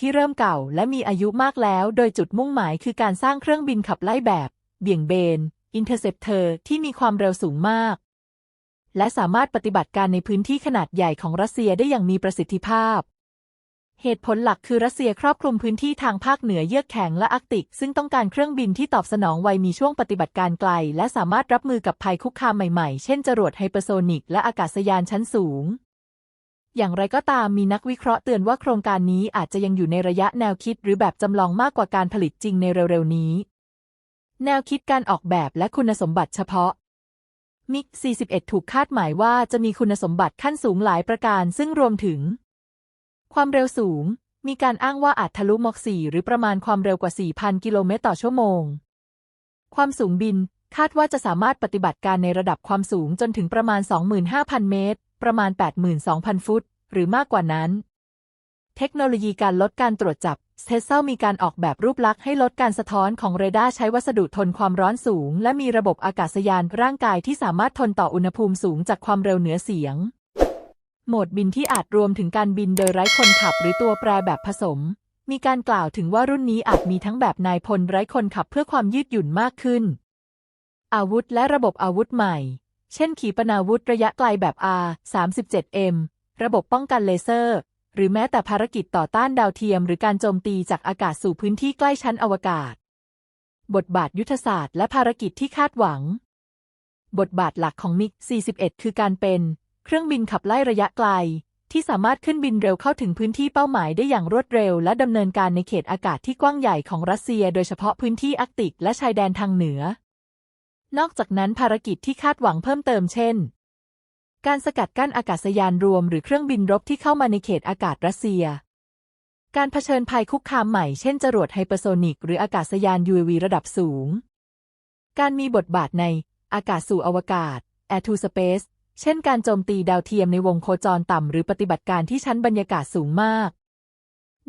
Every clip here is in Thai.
ที่เริ่มเก่าและมีอายุมากแล้ว โดยจุดมุ่งหมายคือการสร้างเครื่องบินขับไล่แบบ เบี่ยงเบน อินเตอร์เซปเตอร์ที่มีความเร็วสูงมาก และสามารถปฏิบัติการในพื้นที่ขนาดใหญ่ของรัสเซียได้อย่างมีประสิทธิภาพ เหตุผลหลักคือรัสเซียครอบคลุมพื้นที่ทางภาคเหนือเยือกแข็งและอาร์กติก ซึ่งต้องการเครื่องบินที่ตอบสนองไวมีช่วงปฏิบัติการไกล และสามารถรับมือกับภัยคุกคามใหม่ๆ เช่นจรวดไฮเปอร์โซนิกและอากาศยานชั้นสูง อย่างไรก็ตามมีนักวิเคราะห์เตือนว่าโครงการนี้อาจจะยังอยู่ในระยะแนวคิดหรือแบบจำลองมากกว่าการผลิตจริงในเร็วๆนี้ แนวคิดการออกแบบและคุณสมบัติเฉพาะ มิก 41 ถูกคาดหมายว่าจะมีคุณสมบัติขั้นสูงหลายประการซึ่งรวมถึง ความเร็วสูง มีการอ้างว่าอาจทะลุมอก4หรือประมาณความเร็วกว่า 4,000 กิโลเมตรต่อชั่วโมง ความสูงบินคาดว่าจะสามารถปฏิบัติการในระดับความสูงจนถึงประมาณ 25,000 เมตร ประมาณ 82,000 ฟุต หรือมากกว่านั้น เทคโนโลยีการลดการตรวจจับเทสเซลมีการออกแบบรูปลักษณ์ให้ลดการสะท้อนของเรดาร์ใช้วัสดุทนความร้อนสูง และมีระบบอากาศยานร่างกายที่สามารถทนต่ออุณหภูมิสูงจากความเร็วเหนือเสียง โหมดบินที่อาจรวมถึงการบินโดยไร้คนขับหรือตัวแปรแบบผสม มีการกล่าวถึงว่ารุ่นนี้อาจมีทั้งแบบนายพลไร้คนขับเพื่อความยืดหยุ่นมากขึ้น อาวุธและระบบอาวุธใหม่ เช่นขีปนาวุธระยะไกลแบบ R-37M ระบบป้องกันเลเซอร์ หรือแม้แต่ภารกิจต่อต้านดาวเทียม หรือการโจมตีจากอากาศสู่พื้นที่ใกล้ชั้นอวกาศ บทบาทยุทธศาสตร์และภารกิจที่คาดหวัง บทบาทหลักของมิก 41 คือการเป็น เครื่องบินขับไล่ระยะไกล ที่สามารถขึ้นบินเร็วเข้าถึงพื้นที่เป้าหมายได้อย่างรวดเร็ว และดำเนินการในเขตอากาศที่กว้างใหญ่ของรัสเซีย โดยเฉพาะพื้นที่อาร์กติกและชายแดนทางเหนือ นอกจากนั้นภารกิจที่คาดหวังเพิ่มเติมเช่น การสกัดกั้นอากาศยานรวมหรือเครื่องบินรบที่เข้ามาในเขตอากาศรัสเซีย การเผชิญภัยคุกคามใหม่เช่นจรวดไฮเปอร์โซนิกหรืออากาศยาน UAV ระดับสูง การมีบทบาทในอากาศสู่อวกาศ Air to Space เช่นการโจมตีดาวเทียมในวงโคจรต่ำ หรือปฏิบัติการที่ชั้นบรรยากาศสูงมาก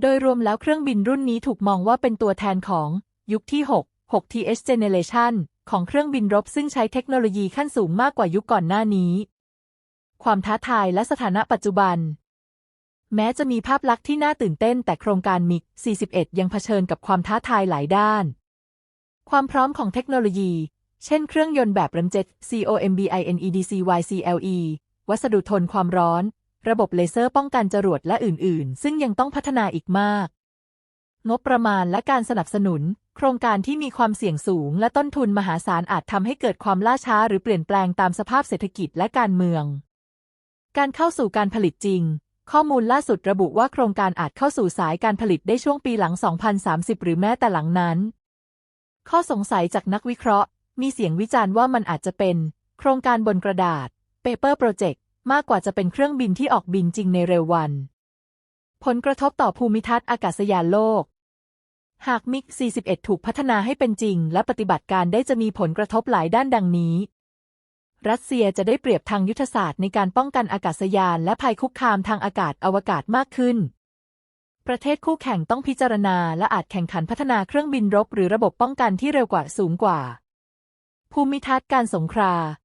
โดยรวมแล้วเครื่องบินรุ่นนี้ถูกมองว่าเป็นตัวแทนของ ยุคที่ 6 6 TH Generation ของเครื่องบินรบซึ่งใช้เทคโนโลยีขั้นสูงมากกว่ายุคก่อนหน้านี้ ความท้าทายและสถานะปัจจุบัน แม้จะมีภาพลักษณ์ที่น่าตื่นเต้นแต่โครงการมิก 41 ยังเผชิญกับความท้าทายหลายด้าน ความพร้อมของเทคโนโลยี เช่นเครื่องยนต์แบบเรมเจ็ต COMBINEDCYCLE วัสดุทนความร้อน ระบบเลเซอร์ป้องกันจรวดและอื่น ๆ ซึ่งยังต้องพัฒนาอีกมาก งบประมาณและการสนับสนุน โครงการที่มีความเสี่ยงสูง และต้นทุนมหาศาลอาจทำให้เกิดความล่าช้าหรือเปลี่ยนแปลงตามสภาพเศรษฐกิจและการเมือง การเข้าสู่การผลิตจริง ข้อมูลล่าสุดระบุว่าโครงการอาจเข้าสู่สายการผลิตได้ช่วงปีหลัง 2030 หรือแม้แต่หลังนั้น ข้อสงสัยจากนักวิเคราะห์ มีเสียงวิจารณ์ว่ามันอาจจะเป็น โครงการบนกระดาษ Paper Project มากกว่าจะเป็นเครื่องบินที่ออกบินจริงในเร็ววัน ผลกระทบต่อภูมิทัศน์อากาศยานโลก หากมิก 41 ถูกพัฒนาให้เป็นจริง และปฏิบัติการได้จะมีผลกระทบหลายด้านดังนี้ รัสเซียจะได้เปรียบทางยุทธศาสตร์ในการป้องกันอากาศยานและภัยคุกคามทางอากาศอวกาศมากขึ้น ประเทศคู่แข่งต้องพิจารณาและอาจแข่งขันพัฒนาเครื่องบินรบ หรือระบบป้องกันที่เร็วกว่าสูงกว่า ภูมิทัศน์การสงคราม